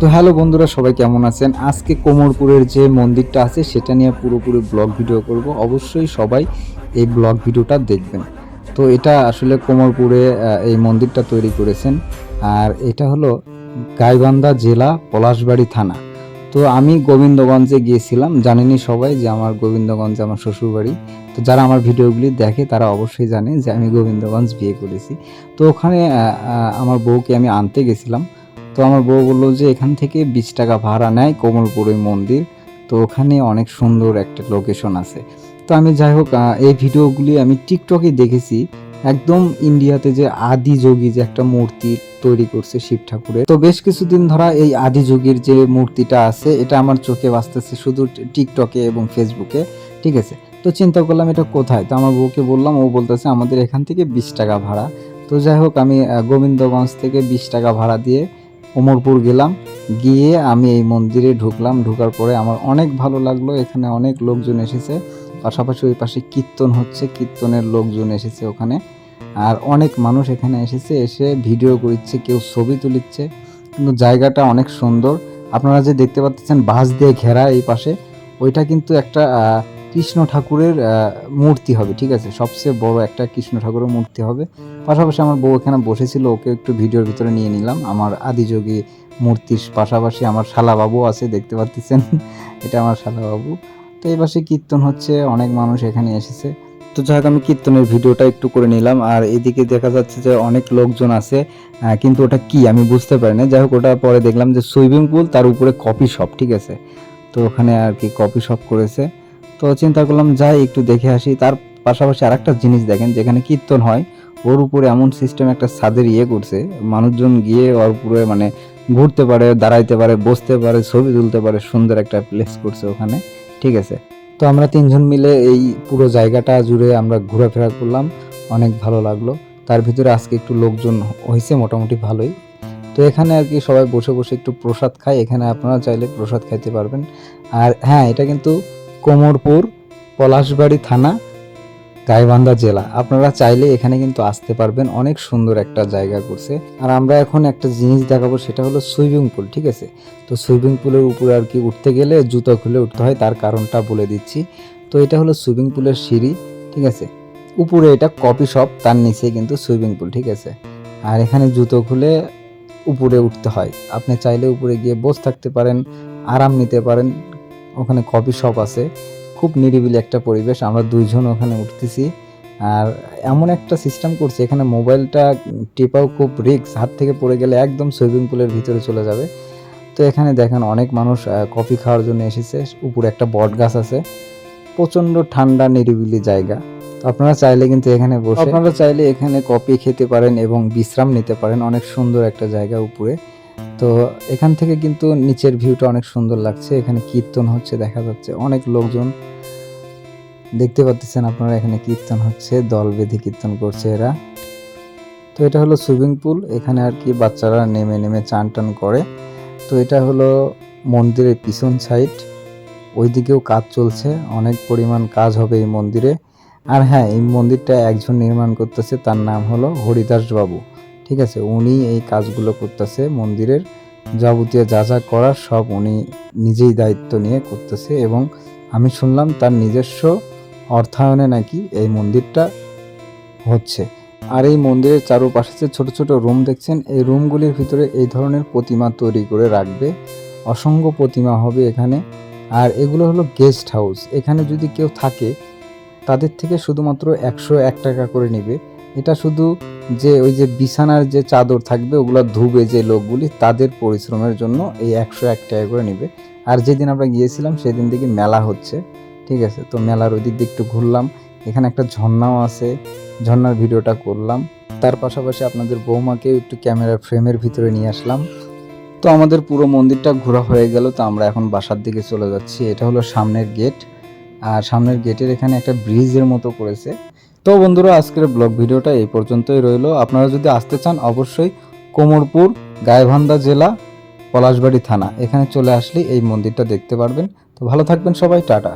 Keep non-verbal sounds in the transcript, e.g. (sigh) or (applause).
তো হ্যালো বন্ধুরা, সবাই কেমন আছেন? আজকে কোমরপুরের যে মন্দিরটা আছে, সেটা নিয়ে পুরোপুরি ব্লগ ভিডিও করব। অবশ্যই সবাই এই ব্লগ ভিডিওটা দেখবেন। তো এটা আসলে কোমরপুরে এই মন্দিরটা তৈরি করেছেন। আর এটা হলো গাইবান্ধা জেলা পলাশবাড়ি থানা। তো আমি গোবিন্দগঞ্জে গিয়েছিলাম। জানেনি সবাই যে আমার গোবিন্দগঞ্জে আমার শ্বশুরবাড়ি। তো যারা আমার ভিডিওগুলি দেখে, তারা অবশ্যই জানে যে আমি গোবিন্দগঞ্জ বিয়ে করেছি। তো ওখানে আমার বউকে আমি আনতে গেছিলাম। তো আমার বউ বলল যে, এখান থেকে বিশ টাকা ভাড়া নেয় কোমলপুর ওই মন্দির। তো ওখানে অনেক সুন্দর একটা লোকেশন আছে। তো আমি যাই হোক এই ভিডিওগুলি আমি টিকটকে দেখেছি। একদম ইন্ডিয়াতে যে আদি যোগী যে একটা মূর্তি তৈরি করছে শিব ঠাকুরের। তো বেশ কিছুদিন ধরা এই আদি যোগীর যে মূর্তিটা আছে, এটা আমার চোখে বাঁচতেছে শুধু টিকটকে এবং ফেসবুকে, ঠিক আছে? তো চিন্তা করলাম এটা কোথায়? তো আমার বউকে বললাম, ও বলতেছে, আমাদের এখান থেকে বিশ টাকা ভাড়া। তো যাই হোক, আমি গোবিন্দগঞ্জ থেকে বিশ টাকা ভাড়া দিয়ে ওমরপুর গেলাম, গিয়ে আমি এই মন্দিরে ঢুকলাম। ঢুকার পরে আমার অনেক ভালো লাগল, এখানে অনেক লোকজন এসেছে। পাশাপাশি ওই পাশে কীর্তন হচ্ছে, কীর্তনের লোকজন এসেছে ওখানে। আর অনেক মানুষ এখানে এসেছে, এসে ভিডিও করছে কেউ ছবি তুলিচ্ছে। কিন্তু জায়গাটা অনেক সুন্দর। আপনারা যে দেখতে পাচ্ছেন বাঁশ দিয়ে ঘেরা এই পাশে, ওইটা কিন্তু একটা কৃষ্ণ ঠাকুরের মূর্তি হবে, ঠিক আছে? সবচেয়ে বড় একটা কৃষ্ণ ঠাকুরের মূর্তি হবে। পাশাপাশি আমার বউ এখানে বসেছিল, ওকে একটু ভিডিওর ভিতরে নিয়ে নিলাম। আমার আদিযোগী মূর্তির পাশাপাশি আমার শালাবাবু আছে, দেখতে পাচ্ছেন (laughs) এটা আমার শালাবাবু। তো এই পাশে কীর্তন হচ্ছে, অনেক মানুষ এখানে এসেছে। তো যাই আমি কীর্তনের ভিডিওটা একটু করে নিলাম। আর এদিকে দেখা যাচ্ছে যে অনেক লোকজন আছে কিন্তু ওটা কি আমি বুঝতে পারি না। যাই হোক, ওটা পরে দেখলাম যে সুইমিং পুল, তার উপরে কফি শপ, ঠিক আছে? তো ওখানে আর কি কফি শপ করেছে। তো চিন্তা করলাম, যাই একটু দেখে আসি। তার পাশাপাশি আরেকটা জিনিস দেখেন, যেখানে কীর্তন হয়, ওর উপরে এমন সিস্টেম একটা ছাদের ইয়ে করছে, মানুষজন গিয়ে ওর উপরে মানে ঘুরতে পারে, দাঁড়াইতে পারে, বসতে পারে, ছবি তুলতে পারে, সুন্দর একটা প্লেস করছে ওখানে, ঠিক আছে? তো আমরা তিনজন মিলে এই পুরো জায়গাটা জুড়ে আমরা ঘোরাফেরা করলাম, অনেক ভালো লাগল। তার ভিতরে আজকে একটু লোকজন হয়েছে, মোটামুটি ভালোই। তো এখানে আর কি সবাই বসে বসে একটু প্রসাদ খায়, এখানে আপনারা চাইলে প্রসাদ খাইতে পারবেন। আর হ্যাঁ এটা কিন্তু কোমরপুর, পলাশবাড়ি থানা, গাইবান্ধা জেলা। আপনারা চাইলে এখানে কিন্তু আসতে পারবেন। অনেক সুন্দর একটা জায়গা করছে আর আমরা এখন একটা জিনিস দেখাবো, সেটা হলো সুইমিং পুল, ঠিক আছে? তো সুইমিং পুলের উপরে আর কি উঠতে গেলে জুতো খুলে উঠতে হয়, তার কারণটা বলে দিচ্ছি। তো এটা হলো সুইমিং পুলের সিঁড়ি, ঠিক আছে? উপরে এটা কপি শপ, তার নিচে কিন্তু সুইমিং পুল, ঠিক আছে? আর এখানে জুতো খুলে উপরে উঠতে হয়। আপনি চাইলে উপরে গিয়ে বসে থাকতে পারেন, আরাম নিতে পারেন ওখানে কফি শপ আছে। খুব নিরিবিলি একটা পরিবেশ, আমরা দুইজন ওখানে উঠতেছি। আর এমন একটা সিস্টেম করছে, এখানে মোবাইলটা টেপাও খুব রিক্স হাত থেকে পড়ে গেলে একদম সুইমিং পুলের ভিতরে চলে যাবে। তো এখানে দেখেন অনেক মানুষ কফি খাওয়ার জন্য এসেছে, উপরে একটা বট গাছ আছে। প্রচণ্ড ঠান্ডা, নিরিবিলি জায়গা। আপনারা চাইলে কিন্তু এখানে বসে আপনারা চাইলে এখানে কফি খেতে পারেন এবং বিশ্রাম নিতে পারেন, অনেক সুন্দর একটা জায়গা উপরে। তো এখান থেকে কিন্তু নিচের ভিউটা অনেক সুন্দর লাগছে। এখানে কীর্তন হচ্ছে, দেখা যাচ্ছে অনেক লোকজন। দেখতে পাচ্ছেন আপনারা এখানে কীর্তন হচ্ছে, দল বেঁধে কীর্তন করছে এরা। তো এটা হলো সুইমিং পুল এখানে আর কি বাচ্চারা নেমে নেমে চান টান করে। তো এটা হলো মন্দিরের পিছন সাইড ওইদিকেও কাজ চলছে, অনেক পরিমাণ কাজ হবে এই মন্দিরে। আর হ্যাঁ এই মন্দিরটা একজন নির্মাণ করতেছে, তার নাম হলো হরিদাস বাবু ঠিক আছে, উনি এই কাজগুলো করতেছে, মন্দিরের যাবতীয় যা যা করার সব উনি নিজেই দায়িত্ব নিয়ে করতেছে এবং আমি শুনলাম তার নিজস্ব অর্থায়নে নাকি এই মন্দিরটা হচ্ছে। আর এই মন্দিরের চারপাশে যে ছোট ছোট রুম দেখছেন, এই রুমগুলির ভিতরে এই ধরনের প্রতিমা তৈরি করে রাখবে। অসংখ্য প্রতিমা হবে এখানে। আর এগুলো হলো গেস্ট হাউস এখানে যদি কেউ থাকে, তাদের থেকে শুধুমাত্র একশো এক টাকা করে নেবে। এটা শুধু যে ওই যে বিছানার যে চাদর থাকবে, ওগুলো ধুবে যে লোকগুলি, তাদের পরিশ্রমের জন্য এই একশো এক টাকা করে নেবে। আর যেদিন আমরা গিয়েছিলাম, সেদিন থেকে মেলা হচ্ছে, ঠিক আছে? তো মেলার ওই দিক দিয়ে একটু ঘুরলাম। এখানে একটা ঝর্ণাও আছে, ঝর্ণার ভিডিওটা করলাম। তার পাশাপাশি আপনাদের বৌমাকেও একটু ক্যামেরার ফ্রেমের ভিতরে নিয়ে আসলাম। তো আমাদের পুরো মন্দিরটা ঘোরা হয়ে গেল, তো আমরা এখন বাসার দিকে চলে যাচ্ছি। এটা হলো সামনের গেট। আর সামনের গেটের এখানে একটা ব্রিজের মতো করেছে। তো বন্ধুরা, আজকের ব্লগ ভিডিওটা এই পর্যন্তই রইল। আপনারা যদি আসতে চান, অবশ্যই কোমরপুর গায়েভান্দা জেলা, পলাশবাড়ি থানা। এখানে চলে আসলে এই মন্দিরটা দেখতে পারবেন। তো ভালো থাকবেন সবাই, টাটা।